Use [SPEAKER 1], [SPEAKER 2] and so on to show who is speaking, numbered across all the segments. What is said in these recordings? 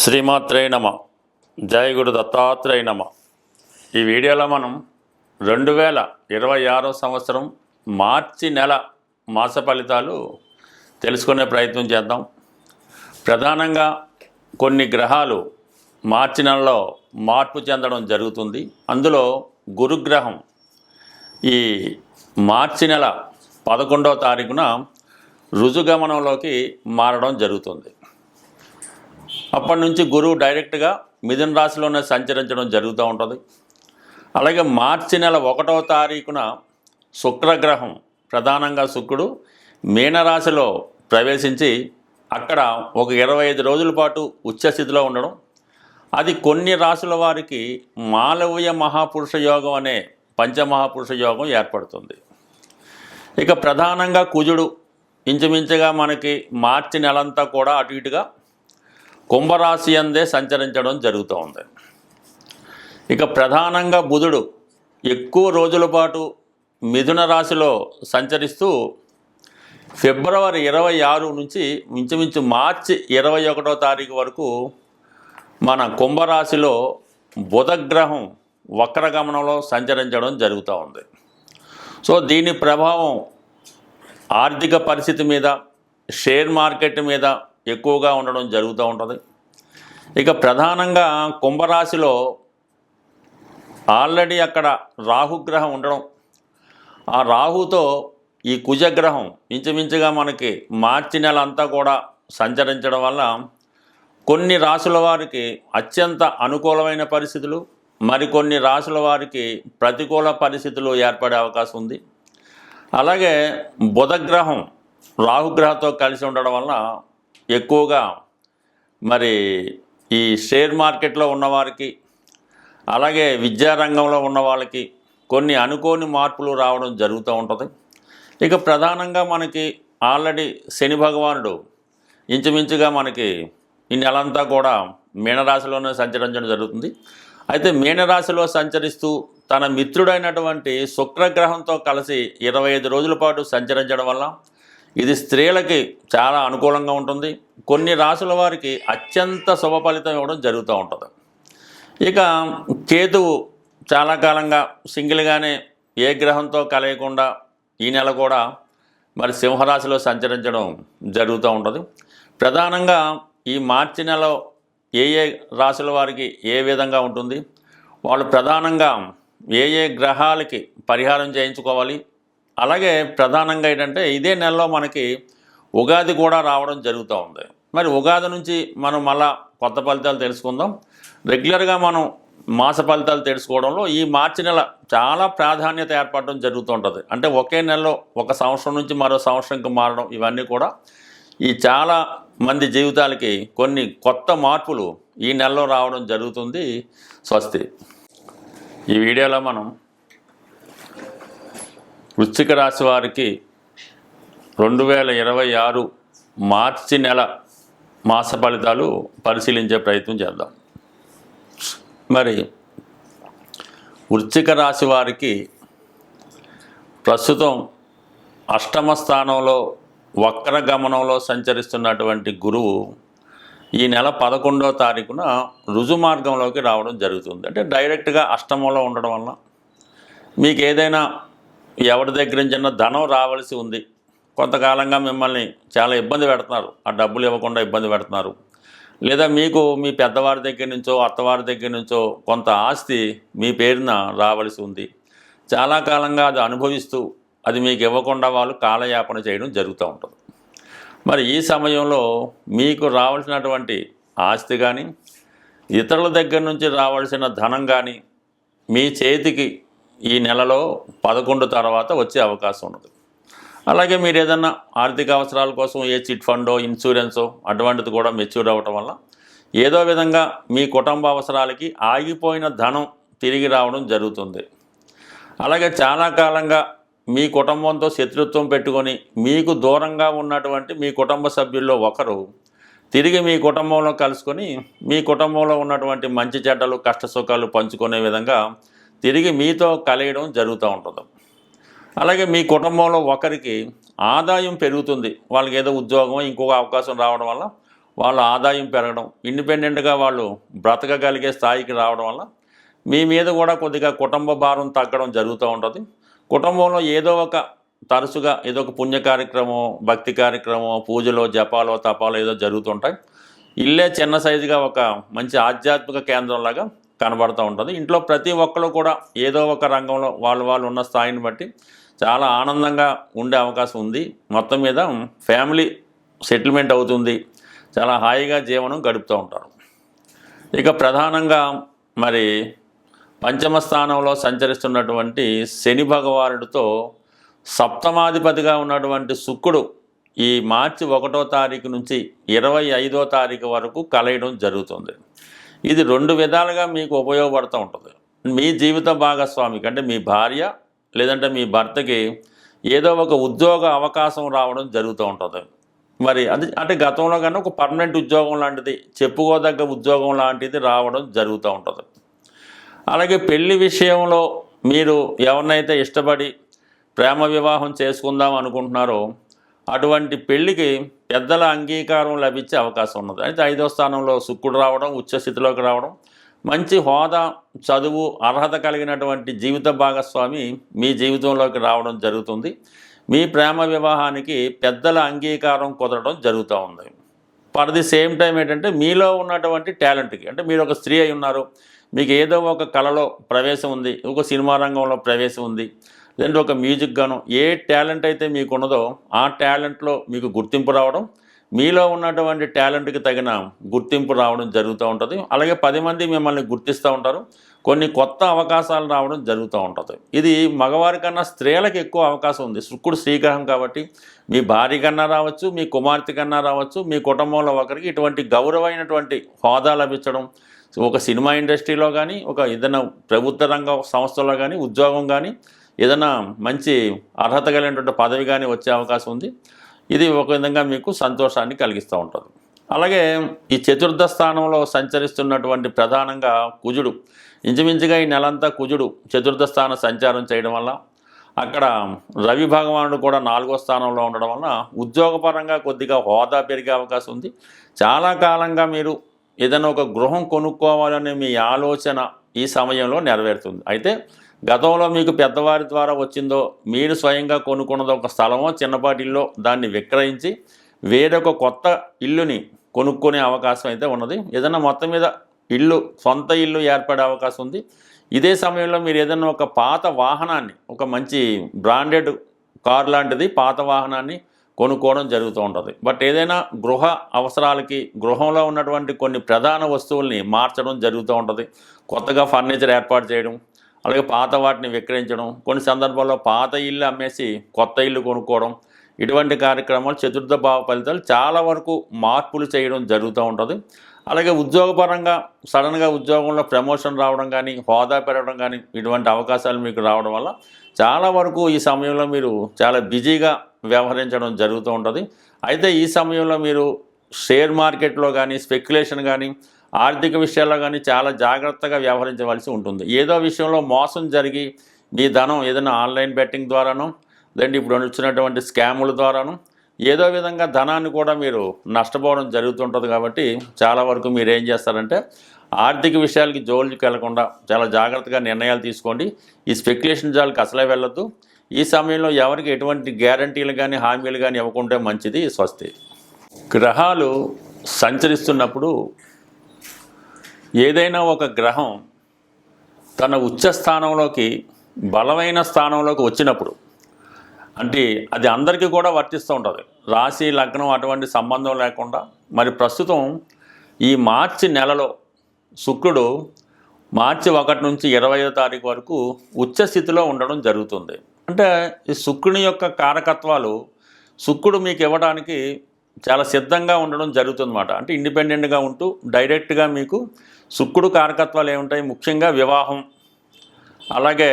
[SPEAKER 1] శ్రీమాత్రే నమ. జయ గురు దత్తాత్రేయ నమ. ఈ వీడియోలో మనం రెండు వేల ఇరవై ఆరో సంవత్సరం మార్చి నెల మాస ఫలితాలు తెలుసుకునే ప్రయత్నం చేద్దాం. ప్రధానంగా కొన్ని గ్రహాలు మార్చి నెలలో మార్పు చెందడం జరుగుతుంది. అందులో గురుగ్రహం ఈ మార్చి నెల పదకొండవ తారీఖున రుజుగమనంలోకి మారడం జరుగుతుంది. అప్పటి నుంచి గురువు డైరెక్ట్గా మిథున రాశిలోనే సంచరించడం జరుగుతూ ఉంటుంది. అలాగే మార్చి నెల ఒకటవ తారీఖున శుక్రగ్రహం ప్రధానంగా శుక్రుడు మీనరాశిలో ప్రవేశించి అక్కడ ఒక ఇరవై ఐదు రోజుల పాటు ఉచ్చస్థితిలో ఉండడం. అది కొన్ని రాశుల వారికి మాలవ్య మహాపురుష యోగం అనే పంచమహాపురుష యోగం ఏర్పడుతుంది. ఇక ప్రధానంగా కుజుడు ఇంచుమించుగా మనకి మార్చి నెలంతా కూడా అటు ఇటుగా కుంభరాశి అందే సంచరించడం జరుగుతూ ఉంది ఇక ప్రధానంగా బుధుడు ఎక్కువ రోజుల పాటు మిథున రాశిలో సంచరిస్తూ ఫిబ్రవరి ఇరవై ఆరు నుంచి ఇంచుమించు మార్చి ఇరవై ఒకటో తారీఖు వరకు మన కుంభరాశిలో బుధగ్రహం వక్రగమనంలో సంచరించడం జరుగుతూ ఉంది. సో దీని ప్రభావం ఆర్థిక పరిస్థితి మీద షేర్ మార్కెట్ మీద ఎక్కువగా ఉండడం జరుగుతూ ఉంటుంది. ఇక ప్రధానంగా కుంభరాశిలో ఆల్రెడీ అక్కడ రాహుగ్రహం ఉండడం. ఆ రాహుతో ఈ కుజగ్రహం ఇంచుమించుగా మనకి మార్చి నెల అంతా కూడా సంచరించడం వల్ల కొన్ని రాసుల వారికి అత్యంత అనుకూలమైన పరిస్థితులు మరికొన్ని రాసుల వారికి ప్రతికూల పరిస్థితులు ఏర్పడే అవకాశం ఉంది. అలాగే బుధగ్రహం రాహుగ్రహంతో కలిసి ఉండడం వల్ల ఎక్కువగా మరి ఈ షేర్ మార్కెట్లో ఉన్నవారికి అలాగే విద్యారంగంలో ఉన్న వాళ్ళకి కొన్ని అనుకోని మార్పులు రావడం జరుగుతూ ఉంటుంది. ఇక ప్రధానంగా మనకి ఆల్రెడీ శని భగవానుడు ఇంచుమించుగా మనకి ఈ నెలంతా కూడా మీనరాశిలోనే సంచరించడం జరుగుతుంది. అయితే మీనరాశిలో సంచరిస్తూ తన మిత్రుడైనటువంటి శుక్రగ్రహంతో కలిసి ఇరవై ఐదు రోజుల పాటు సంచరించడం వల్ల ఇది స్త్రీలకి చాలా అనుకూలంగా ఉంటుంది. కొన్ని రాశుల వారికి అత్యంత శుభ ఫలితం ఇవ్వడం జరుగుతూ ఉంటుంది. ఇక కేతువు చాలా కాలంగా సింగిల్గానే ఏ గ్రహంతో కలయకుండా ఈ నెల కూడా మరి సింహరాశిలో సంచరించడం జరుగుతూ ఉంటుంది. ప్రధానంగా ఈ మార్చి నెల ఏ ఏ రాశుల వారికి ఏ విధంగా ఉంటుంది? వాళ్ళు ప్రధానంగా ఏ ఏ గ్రహాలకి పరిహారం చేయించుకోవాలి? అలాగే ప్రధానంగా ఏంటంటే ఇదే నెలలో మనకి ఉగాది కూడా రావడం జరుగుతూ ఉంది. మరి ఉగాది నుంచి మనం మళ్ళా కొత్త ఫలితాలు తెలుసుకుందాం. రెగ్యులర్గా మనం మాస ఫలితాలు తెలుసుకోవడంలో ఈ మార్చి నెల చాలా ప్రాధాన్యత ఏర్పడడం జరుగుతూ ఉంటుంది. అంటే ఒకే నెలలో ఒక సంవత్సరం నుంచి మరో సంవత్సరంకి మారడం ఇవన్నీ కూడా ఈ చాలా మంది జీవితాలకి కొన్ని కొత్త మార్పులు ఈ నెలలో రావడం జరుగుతుంది. స్వస్తి. ఈ వీడియోలో మనం వృశ్చిక రాశి వారికి రెండు వేల ఇరవై ఆరు మార్చి నెల మాస ఫలితాలు పరిశీలించే ప్రయత్నం చేద్దాం. మరి వృశ్చిక రాశి వారికి ప్రస్తుతం అష్టమ స్థానంలో వక్ర గమనంలో సంచరిస్తున్నటువంటి గురువు ఈ నెల పదకొండవ తారీఖున రుజు మార్గంలోకి రావడం జరుగుతుంది. అంటే డైరెక్ట్గా అష్టమంలో ఉండడం వల్ల మీకు ఏదైనా ఎవరి దగ్గర నుంచైనా ధనం రావాల్సి ఉంది. కొంతకాలంగా మిమ్మల్ని చాలా ఇబ్బంది పెడుతున్నారు. ఆ డబ్బులు ఇవ్వకుండా ఇబ్బంది పెడుతున్నారు. లేదా మీకు మీ పెద్దవారి దగ్గర నుంచో అత్తవారి దగ్గర నుంచో కొంత ఆస్తి మీ పేరున రావాల్సి ఉంది. చాలా కాలంగా అది అనుభవిస్తూ అది మీకు ఇవ్వకుండా వాళ్ళు కాలయాపన చేయడం జరుగుతూ ఉంటుంది. మరి ఈ సమయంలో మీకు రావాల్సినటువంటి ఆస్తి కానీ ఇతరుల దగ్గర నుంచి రావాల్సిన ధనం కానీ మీ చేతికి ఈ నెలలో పదకొండు తర్వాత వచ్చే అవకాశం ఉన్నది. అలాగే మీరు ఏదన్నా ఆర్థిక అవసరాల కోసం ఏ చిట్ ఫండో ఇన్సూరెన్సో అటువంటిది కూడా మెచ్యూర్ అవ్వటం వల్ల ఏదో విధంగా మీ కుటుంబ అవసరాలకి ఆగిపోయిన ధనం తిరిగి రావడం జరుగుతుంది. అలాగే చాలా కాలంగా మీ కుటుంబంతో శత్రుత్వం పెట్టుకొని మీకు దూరంగా ఉన్నటువంటి మీ కుటుంబ సభ్యుల్లో ఒకరు తిరిగి మీ కుటుంబంలో కలుసుకొని మీ కుటుంబంలో ఉన్నటువంటి మంచి చెడ్డలు కష్ట సుఖాలు పంచుకునే విధంగా తిరిగి మీతో కలయడం జరుగుతూ ఉంటుంది. అలాగే మీ కుటుంబంలో ఒకరికి ఆదాయం పెరుగుతుంది. వాళ్ళకి ఏదో ఉద్యోగం ఇంకొక అవకాశం రావడం వల్ల వాళ్ళ ఆదాయం పెరగడం ఇండిపెండెంట్గా వాళ్ళు బ్రతకగలిగే స్థాయికి రావడం వల్ల మీ మీద కూడా కొద్దిగా కుటుంబ భారం తగ్గడం జరుగుతూ ఉంటుంది. కుటుంబంలో ఏదో ఒక తరచుగా ఏదో ఒక పుణ్య కార్యక్రమం భక్తి కార్యక్రమం పూజలో జపాలో తపాలో ఏదో జరుగుతుంటాయి. ఇల్లే చిన్న సైజుగా ఒక మంచి ఆధ్యాత్మిక కేంద్రంలాగా కనబడుతూ ఉంటుంది. ఇంట్లో ప్రతి ఒక్కరు కూడా ఏదో ఒక రంగంలో వాళ్ళు వాళ్ళు ఉన్న స్థాయిని బట్టి చాలా ఆనందంగా ఉండే అవకాశం ఉంది. మొత్తం మీద ఫ్యామిలీ సెటిల్మెంట్ అవుతుంది. చాలా హాయిగా జీవనం గడుపుతూ ఉంటారు. ఇక ప్రధానంగా మరి పంచమ స్థానంలో సంచరిస్తున్నటువంటి శని భగవానుడితో సప్తమాధిపతిగా ఉన్నటువంటి శుక్రుడు ఈ మార్చి ఒకటో తారీఖు నుంచి ఇరవై ఐదో తారీఖు వరకు కలయడం జరుగుతుంది. ఇది రెండు విధాలుగా మీకు ఉపయోగపడుతూ ఉంటుంది. మీ జీవిత భాగస్వామికి అంటే మీ భార్య లేదంటే మీ భర్తకి ఏదో ఒక ఉద్యోగ అవకాశం రావడం జరుగుతూ ఉంటుంది. మరి అది అంటే గతంలో కన్నా ఒక పర్మనెంట్ ఉద్యోగం లాంటిది చెప్పుకోదగ్గ ఉద్యోగం లాంటిది రావడం జరుగుతూ ఉంటుంది. అలాగే పెళ్ళి విషయంలో మీరు ఎవరినైతే ఇష్టపడి ప్రేమ వివాహం చేసుకుందాం అనుకుంటున్నారో అటువంటి పెళ్ళికి పెద్దల అంగీకారం లభించే అవకాశం ఉన్నది. అయితే ఐదో స్థానంలో శుక్రుడు రావడం ఉచ్చస్థితిలోకి రావడం మంచి హోదా చదువు అర్హత కలిగినటువంటి జీవిత భాగస్వామి మీ జీవితంలోకి రావడం జరుగుతుంది. మీ ప్రేమ వివాహానికి పెద్దల అంగీకారం కుదరడం జరుగుతూ ఉంది. ఫర్ ది సేమ్ టైం ఏంటంటే మీలో ఉన్నటువంటి టాలెంట్కి అంటే మీరు ఒక స్త్రీ అయి ఉన్నారు మీకు ఏదో ఒక కళలో ప్రవేశం ఉంది ఒక సినిమా రంగంలో ప్రవేశం ఉంది లేదంటే ఒక మ్యూజిక్ గాను ఏ టాలెంట్ అయితే మీకు ఉన్నదో ఆ టాలెంట్లో మీకు గుర్తింపు రావడం మీలో ఉన్నటువంటి టాలెంట్కి తగిన గుర్తింపు రావడం జరుగుతూ ఉంటుంది. అలాగే పది మంది మిమ్మల్ని గుర్తిస్తూ ఉంటారు. కొన్ని కొత్త అవకాశాలు రావడం జరుగుతూ ఉంటుంది. ఇది మగవారి కన్నా స్త్రీలకు ఎక్కువ అవకాశం ఉంది. శుక్రుడు శ్రీగ్రహం కాబట్టి మీ భార్య కన్నా రావచ్చు మీ కుమార్తె కన్నా రావచ్చు మీ కుటుంబంలో ఒకరికి ఇటువంటి గౌరవమైనటువంటి హోదా లభించడం ఒక సినిమా ఇండస్ట్రీలో కానీ ఒక ఏదైనా ప్రభుత్వ రంగ సంస్థలో కానీ ఉద్యోగం కానీ ఏదైనా మంచి అర్హత కలిగినటువంటి పదవి కానీ వచ్చే అవకాశం ఉంది. ఇది ఒక విధంగా మీకు సంతోషాన్ని కలిగిస్తూ ఉంటుంది. అలాగే ఈ చతుర్థ స్థానంలో సంచరిస్తున్నటువంటి ప్రధానంగా కుజుడు. ఇంచుమించుగా ఈ నెలంతా కుజుడు చతుర్థ స్థాన సంచారం చేయడం వల్ల అక్కడ రవి భగవానుడు కూడా నాలుగో స్థానంలో ఉండడం వలన ఉద్యోగపరంగా కొద్దిగా హోదా పెరిగే అవకాశం ఉంది. చాలా కాలంగా మీరు ఏదైనా ఒక గృహం కొనుక్కోవాలనే మీ ఆలోచన ఈ సమయంలో నెరవేరుతుంది. అయితే గతంలో మీకు పెద్దవారి ద్వారా వచ్చిందో మీరు స్వయంగా కొనుక్కున్నదో ఒక స్థలమో చిన్నపాటిల్లో దాన్ని విక్రయించి వేరొక కొత్త ఇల్లుని కొనుక్కునే అవకాశం అయితే ఉన్నది. ఏదైనా మొత్తం మీద ఇల్లు సొంత ఇల్లు ఏర్పడే అవకాశం ఉంది. ఇదే సమయంలో మీరు ఏదైనా ఒక పాత వాహనాన్ని ఒక మంచి బ్రాండెడ్ కార్ లాంటిది పాత వాహనాన్ని కొనుక్కోవడం జరుగుతూ ఉంటుంది. బట్ ఏదైనా గృహ అవసరాలకి గృహంలో ఉన్నటువంటి కొన్ని ప్రధాన వస్తువుల్ని మార్చడం జరుగుతూ ఉంటుంది. కొత్తగా ఫర్నిచర్ ఏర్పాటు చేయడం అలాగే పాత వాటిని విక్రయించడం కొన్ని సందర్భాల్లో పాత ఇల్లు అమ్మేసి కొత్త ఇల్లు కొనుక్కోవడం ఇటువంటి కార్యక్రమాలు చతుర్థ భావ ఫలితాలు చాలా వరకు మార్పులు చేయడం జరుగుతూ ఉంటుంది. అలాగే ఉద్యోగపరంగా సడన్గా ఉద్యోగంలో ప్రమోషన్ రావడం కానీ హోదా పెరగడం కానీ ఇటువంటి అవకాశాలు మీకు రావడం వల్ల చాలా వరకు ఈ సమయంలో మీరు చాలా బిజీగా వ్యవహరించడం జరుగుతూ ఉంటుంది. అయితే ఈ సమయంలో మీరు షేర్ మార్కెట్లో కానీ స్పెక్యులేషన్ కానీ ఆర్థిక విషయాల్లో కానీ చాలా జాగ్రత్తగా వ్యవహరించవలసి ఉంటుంది. ఏదో విషయంలో మోసం జరిగి మీ ధనం ఏదైనా ఆన్లైన్ బెట్టింగ్ ద్వారానో లేదంటే ఇప్పుడు వచ్చినటువంటి స్కాముల ద్వారాను ఏదో విధంగా ధనాన్ని కూడా మీరు నష్టపోవడం జరుగుతుంటుంది కాబట్టి చాలా వరకు మీరు ఏం చేస్తారంటే ఆర్థిక విషయాలకి జోలికి వెళ్ళకుండా చాలా జాగ్రత్తగా నిర్ణయాలు తీసుకోండి. ఈ స్పెక్యులేషన్ జాలకి అసలే వెళ్ళొద్దు. ఈ సమయంలో ఎవరికి ఎటువంటి గ్యారంటీలు కానీ హామీలు కానీ ఇవ్వకుంటే మంచిది స్వస్తి. గ్రహాలు సంచరిస్తున్నప్పుడు ఏదైనా ఒక గ్రహం తన ఉచ్చ స్థానంలోకి బలమైన స్థానంలోకి వచ్చినప్పుడు అంటే అది అందరికీ కూడా వర్తిస్తూ ఉంటుంది. రాశి లగ్నం అటువంటి సంబంధం లేకుండా మరి ప్రస్తుతం ఈ మార్చి నెలలో శుక్రుడు మార్చి ఒకటి నుంచి ఇరవయో తారీఖు వరకు ఉచ్చ స్థితిలో ఉండడం జరుగుతుంది. అంటే ఈ శుక్రుని యొక్క కారకత్వాలు శుక్రుడు మీకు ఇవ్వడానికి చాలా సిద్ధంగా ఉండడం జరుగుతుందన్నమాట. అంటే ఇండిపెండెంట్గా ఉంటూ డైరెక్ట్గా మీకు శుక్రుడు కారకత్వాలు ఏముంటాయి? ముఖ్యంగా వివాహం అలాగే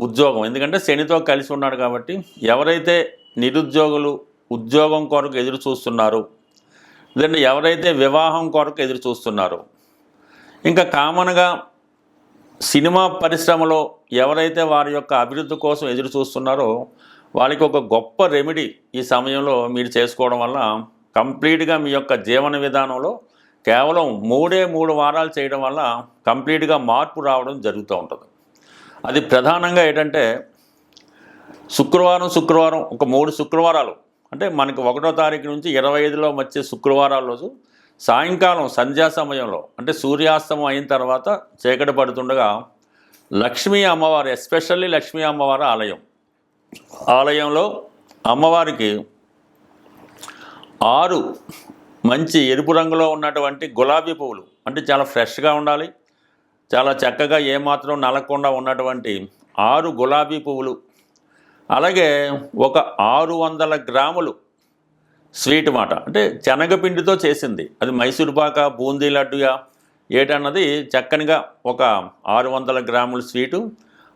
[SPEAKER 1] ఉద్యోగం. ఎందుకంటే శనితో కలిసి ఉన్నాడు కాబట్టి ఎవరైతే నిరుద్యోగులు ఉద్యోగం కొరకు ఎదురు చూస్తున్నారు లేదంటే ఎవరైతే వివాహం కొరకు ఎదురు చూస్తున్నారు ఇంకా కామన్గా సినిమా పరిశ్రమలో ఎవరైతే వారి యొక్క అభివృద్ధి కోసం ఎదురు చూస్తున్నారో వాళ్ళకి ఒక గొప్ప రెమెడీ ఈ సమయంలో మీరు చేసుకోవడం వల్ల కంప్లీట్గా మీ యొక్క జీవన విధానంలో కేవలం మూడే మూడు వారాలు చేయడం వల్ల కంప్లీట్గా మార్పు రావడం జరుగుతూ ఉంటుంది. అది ప్రధానంగా ఏంటంటే శుక్రవారం శుక్రవారం ఒక మూడు శుక్రవారాలు అంటే మనకి ఒకటో తారీఖు నుంచి ఇరవై ఐదులో వచ్చే శుక్రవారాల రోజు సాయంకాలం సంధ్యా సమయంలో అంటే సూర్యాస్తమం అయిన తర్వాత చీకటి పడుతుండగా లక్ష్మీ అమ్మవారు ఎస్పెషల్లీ లక్ష్మీ అమ్మవారి ఆలయం. ఆలయంలో అమ్మవారికి ఆరు మంచి ఎరుపు రంగులో ఉన్నటువంటి గులాబీ పువ్వులు. అంటే చాలా ఫ్రెష్గా ఉండాలి. చాలా చక్కగా ఏమాత్రం నలకుండా ఉన్నటువంటి ఆరు గులాబీ పువ్వులు. అలాగే ఒక ఆరు వందల గ్రాములు స్వీట్ మాట. అంటే శనగపిండితో చేసింది. అది మైసూర్ పాక బూందీ లడ్డుగా ఏటన్నది చక్కనిగా ఒక ఆరు వందల గ్రాముల స్వీటు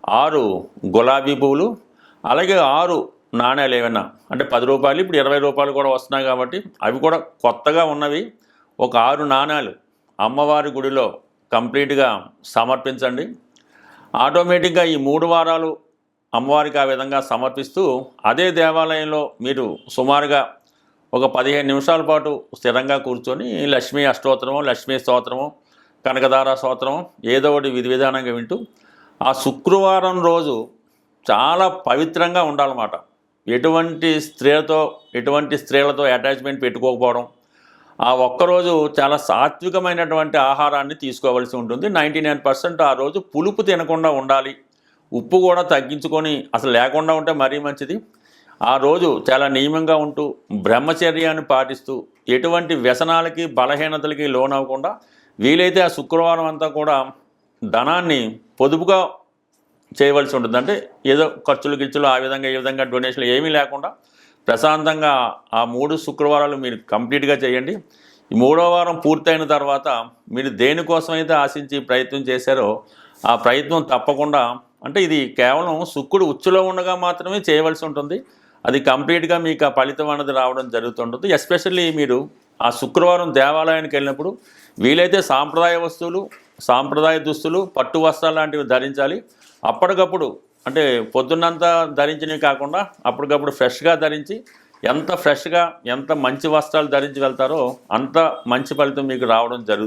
[SPEAKER 1] ఆరు గులాబీ పువ్వులు అలాగే ఆరు నాణ్యాలు ఏమైనా అంటే పది రూపాయలు ఇప్పుడు ఇరవై రూపాయలు కూడా వస్తున్నాయి కాబట్టి అవి కూడా కొత్తగా ఉన్నవి. ఒక ఆరు నాణ్యాలు అమ్మవారి గుడిలో కంప్లీట్గా సమర్పించండి. ఆటోమేటిక్గా ఈ మూడు వారాలు అమ్మవారికి ఆ విధంగా సమర్పిస్తూ అదే దేవాలయంలో మీరు సుమారుగా ఒక పదిహేను నిమిషాల పాటు స్థిరంగా కూర్చొని లక్ష్మీ అష్టోత్తరము లక్ష్మీ స్తోత్రము కనకదార స్తోత్రము ఏదో ఒకటి విధి విధానంగా వింటూ ఆ శుక్రవారం రోజు చాలా పవిత్రంగా ఉండాలన్నమాట. ఎటువంటి స్త్రీలతో ఎటువంటి స్త్రీలతో అటాచ్మెంట్ పెట్టుకోకపోవడం ఆ ఒక్కరోజు చాలా సాత్వికమైనటువంటి ఆహారాన్ని తీసుకోవాల్సి ఉంటుంది. నైంటీ నైన్ పర్సెంట్ ఆ రోజు పులుపు తినకుండా ఉండాలి. ఉప్పు కూడా తగ్గించుకొని అసలు లేకుండా ఉంటే మరీ మంచిది. ఆ రోజు చాలా నియమంగా ఉంటూ బ్రహ్మచర్యాన్ని పాటిస్తూ ఎటువంటి వ్యసనాలకి బలహీనతలకి లోనవ్వకుండా వీలైతే ఆ శుక్రవారం అంతా కూడా ధనాన్ని పొదుపుగా చేయవలసి ఉంటుంది. అంటే ఏదో ఖర్చులు గిర్చులు ఆ విధంగా ఈ విధంగా డొనేషన్లు ఏమీ లేకుండా ప్రశాంతంగా ఆ మూడు శుక్రవారాలు మీరు కంప్లీట్గా చేయండి. ఈ మూడో వారం పూర్తయిన తర్వాత మీరు దేనికోసమైతే ఆశించి ప్రయత్నం చేశారో ఆ ప్రయత్నం తప్పకుండా అంటే ఇది కేవలం శుక్రుడు ఉచ్చులో ఉండగా మాత్రమే చేయవలసి ఉంటుంది. అది కంప్లీట్గా మీకు ఆ ఫలితం అన్నది రావడం జరుగుతుంటుంది. ఎస్పెషల్లీ మీరు ఆ శుక్రవారం దేవాలయానికి వెళ్ళినప్పుడు వీలైతే సాంప్రదాయ వస్తువులు సాంప్రదాయ దుస్తులు పట్టు వస్త్రాలు లాంటివి ధరించాలి. అప్పటికప్పుడు అంటే పొద్దున్నంతా ధరించినవి కాకుండా అప్పటికప్పుడు ఫ్రెష్గా ధరించి ఎంత ఫ్రెష్గా ఎంత మంచి వస్త్రాలు ధరించి వెళ్తారో అంత మంచి ఫలితం మీకు రావడం జరుగుతుంది.